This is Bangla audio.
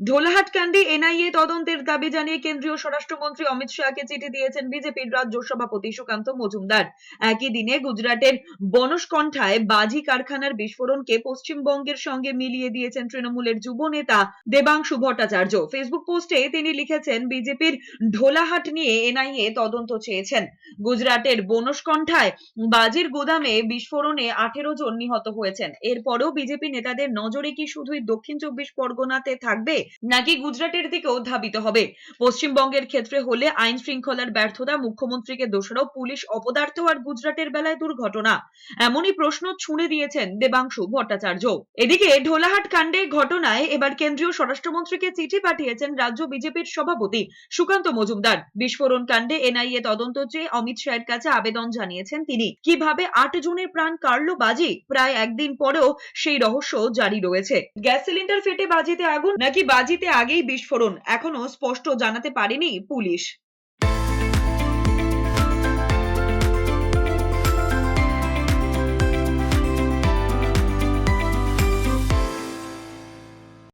ঢোলাহাট কাণ্ডে এনআইএ তদন্তের দাবি জানিয়ে কেন্দ্রীয় স্বরাষ্ট্রমন্ত্রী অমিত শাহকে চিঠি দিয়েছেন বিজেপির রাজ্য সভাপতি সুকান্ত মজুমদার। একই দিনে গুজরাটের বনসকণ্ঠায় বাজি কারখানার বিস্ফোরণকে পশ্চিমবঙ্গের সঙ্গে মিলিয়ে দিয়েছেন তৃণমূলের যুব নেতা দেবাংশু ভট্টাচার্য। ফেসবুক পোস্টে তিনি লিখেছেন, বিজেপির ঢোলাহাট নিয়ে এনআইএ তদন্ত চেয়েছেন। গুজরাটের বনসকণ্ঠায় বাজির গুদামে বিস্ফোরণে আঠেরো জন নিহত হয়েছেন। এরপরও বিজেপি নেতাদের নজরে কি শুধুই দক্ষিণ চব্বিশ পরগনাতে থাকবে? নাকি গুজরাটের দিকেও ধাবিত হবে? পশ্চিমবঙ্গের ক্ষেত্রে হলে আইন শৃঙ্খলার ব্যর্থতা মুখ্যমন্ত্রীকে দোষারোপ পুলিশ অপদার্থ আর গুজরাটের বেলায় দুর্ঘটনা। এমনই প্রশ্ন ছুঁড়ে দিয়েছেন দেবাংশু ভট্টাচার্য। এদিকে ঢোলাহাট কাণ্ডে ঘটনায় এবার কেন্দ্রীয় স্বরাষ্ট্রমন্ত্রীকে চিঠি পাঠিয়েছেন রাজ্য বিজেপির সভাপতি সুকান্ত মজুমদার। বিস্ফোরণ কাণ্ডে এনআইএ তদন্ত চেয়ে অমিত শাহের কাছে আবেদন জানিয়েছেন তিনি। কীভাবে আট জনের প্রাণ কাড়লো বাজি? প্রায় একদিন পরেও সেই রহস্য জারি রয়েছে। গ্যাস সিলিন্ডার ফেটে বাজিতে আগুন? নাকি বাজিতে আগেই বিস্ফোরণ এখনও স্পষ্ট জানাতে পারেনি পুলিশ।